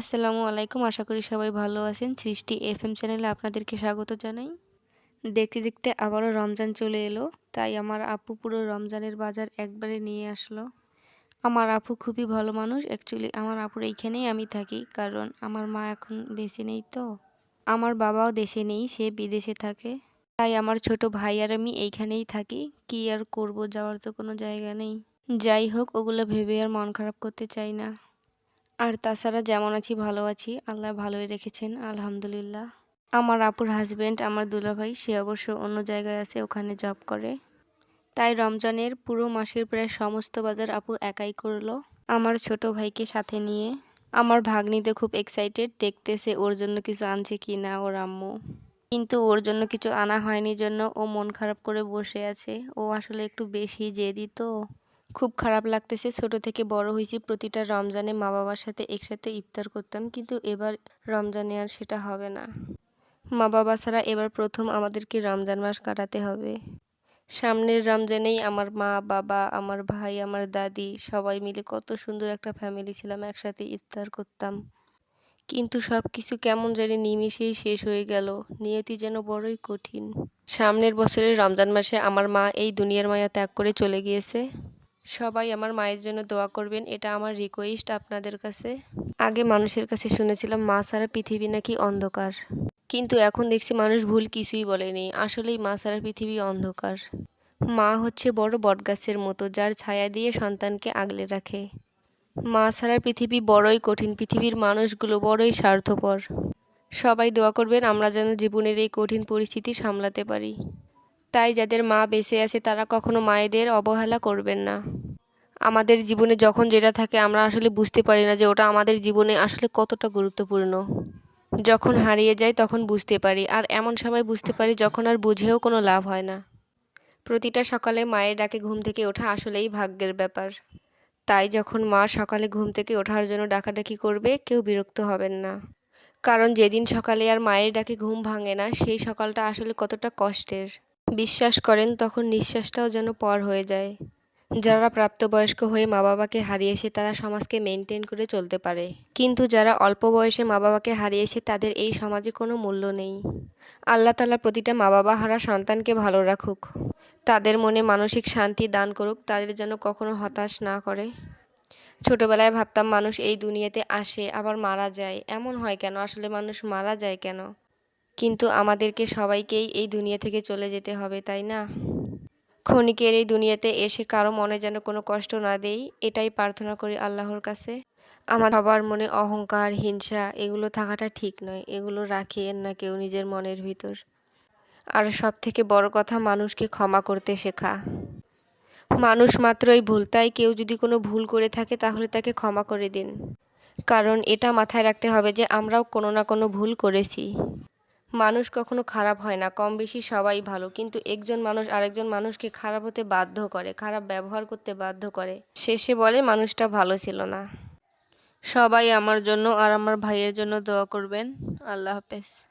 আসসালামু আলাইকুম। আশা করি সবাই ভালো আছেন। সৃষ্টি এফএম চ্যানেলে আপনাদেরকে স্বাগত জানাই। দেখতে দেখতে আবারও রমজান চলে এলো, তাই আমার আপু পুরো রমজানের বাজার একবারে নিয়ে আসলো। আমার আপু খুবই ভালো মানুষ। অ্যাকচুয়ালি আমার আপুর এইখানেই আমি থাকি, কারণ আমার মা এখন বেশি নেই তো। আমার বাবাও দেশে নেই, সে বিদেশে থাকে। তাই আমার ছোট ভাই আর আমি এইখানেই থাকি। কি আর করব, যাওয়ার তো কোনো জায়গা নেই। যাই হোক, ওগুলো ভেবে আর মন খারাপ করতে চাই না। আর তাছাড়া যেমন আছি ভালো আছি, আল্লাহ ভালোই রেখেছেন, আলহামদুলিল্লাহ। আমার আপুর হাজব্যান্ড আমার দুলাভাই, সে অবশ্য অন্য জায়গায় আছে, ওখানে জব করে। তাই রমজানের পুরো মাসের প্রায় সমস্ত বাজার আপু একাই করল, আমার ছোট ভাইকে সাথে নিয়ে। আমার ভাগ্নিতে খুব এক্সাইটেড দেখতেছে ওর জন্য কিছু আনছে কি না ওর আম্মু। কিন্তু ওর জন্য কিছু আনা হয়নি, জন্য ও মন খারাপ করে বসে আছে। ও আসলে একটু বেশি জেদি তো। খুব খারাপ লাগতেছে। ছোট থেকে বড় হয়েছি, প্রতিটা রমজানে মা বাবার সাথে একসাথে ইফতার করতাম, কিন্তু এবার রমজানে আর সেটা হবে না। মা বাবা ছাড়া এবার প্রথম আমাদেরকে রমজান মাস কাটাতে হবে। সামনের রমজানেই আমার মা, বাবা, আমার ভাই, আমার দাদি সবাই মিলে কত সুন্দর একটা ফ্যামিলি ছিলাম, একসাথে ইফতার করতাম। কিন্তু সব কিছু কেমন জানি নিমিশেই শেষ হয়ে গেল, নিয়তি যেন বড়ই কঠিন। সামনের বছরের রমজান মাসে আমার মা এই দুনিয়ার মায়া ত্যাগ করে চলে গিয়েছে। সবাই আমার মায়ের জন্য দোয়া করবেন, এটা আমার রিকোয়েস্ট আপনাদের কাছে। আগে মানুষের কাছে শুনেছিলাম, মা ছাড়া পৃথিবী নাকি অন্ধকার। কিন্তু এখন দেখছি মানুষ ভুল কিছুই বলেনি, আসলেই মা ছাড়া পৃথিবী অন্ধকার। মা হচ্ছে বড় বটগাছের মতো, যার ছায়া দিয়ে সন্তানকে আগলে রাখে। মা ছাড়া পৃথিবী বড়ই কঠিন, পৃথিবীর মানুষগুলো বড়ই স্বার্থপর। সবাই দোয়া করবেন, আমরা যেন জীবনের এই কঠিন পরিস্থিতি সামলাতে পারি। তাই যাদের মা বেঁচে আছে তারা কখনো মায়েদের অবহেলা করবেন না। আমাদের জীবনে যখন যেটা থাকে আমরা আসলে বুঝতে পারি না যে ওটা আমাদের জীবনে আসলে কতটা গুরুত্বপূর্ণ। যখন হারিয়ে যায় তখন বুঝতে পারি, আর এমন সময় বুঝতে পারি যখন আর বুঝেও কোনো লাভ হয় না। প্রতিটা সকালে মায়ের ডাকে ঘুম থেকে ওঠা আসলেই ভাগ্যের ব্যাপার। তাই যখন মা সকালে ঘুম থেকে ওঠার জন্য ডাকাডাকি করবে, কেউ বিরক্ত হবেন না। কারণ যেদিন সকালে আর মায়ের ডাকে ঘুম ভাঙে না, সেই সকালটা আসলে কতটা কষ্টের। বিশ্বাস করেন, তখন নিঃশ্বাসটাও যেন পর হয়ে যায়। যারা প্রাপ্তবয়স্ক হয়ে মা বাবাকে হারিয়েছে, তারা সমাজকে মেনটেন করে চলতে পারে। কিন্তু যারা অল্প বয়সে মা বাবাকে হারিয়েছে, তাদের এই সমাজে কোনো মূল্য নেই। আল্লাহ তালা প্রতিটা মা বাবা হারা সন্তানকে ভালো রাখুক। তাদের মনে মানসিক শান্তি দান করুক, তাদের যেন কখনো হতাশ না করে। ছোটবেলায় ভাবতাম, মানুষ এই দুনিয়াতে আসে, আবার মারা যায়। এমন হয় কেন? আসলে মানুষ মারা যায় কেন? কিন্তু আমাদেরকে সবাইকেই এই দুনিয়া থেকে চলে যেতে হবে, তাই না? ক্ষণিকের এই দুনিয়াতে এসে কারও মনে যেন কোনো কষ্ট না দেই, এটাই প্রার্থনা করি আল্লাহর কাছে। আমার সবার মনে অহংকার, হিংসা, এগুলো থাকাটা ঠিক নয়, এগুলো রাখিয়েন না কেউ নিজের মনের ভিতর। আর সব থেকে বড় কথা, মানুষকে ক্ষমা করতে শেখা। মানুষ মাত্রই ভুল, তাই কেউ যদি কোনো ভুল করে থাকে, তাহলে তাকে ক্ষমা করে দিন। কারণ এটা মাথায় রাখতে হবে যে, আমরাও কোনো না কোনো ভুল করেছি। মানুষ কখনো খারাপ হয় না কম বেশি সবাই ভালো। কিন্তু একজন মানুষ আরেকজন মানুষকে খারাপ হতে বাধ্য করে, খারাপ ব্যবহার করতে বাধ্য করে। শেষে বলে, মানুষটা ভালো ছিল না। সবাই আমার জন্য আর আমার ভাইয়ের জন্য দোয়া করবেন। আল্লাহ হাফেজ।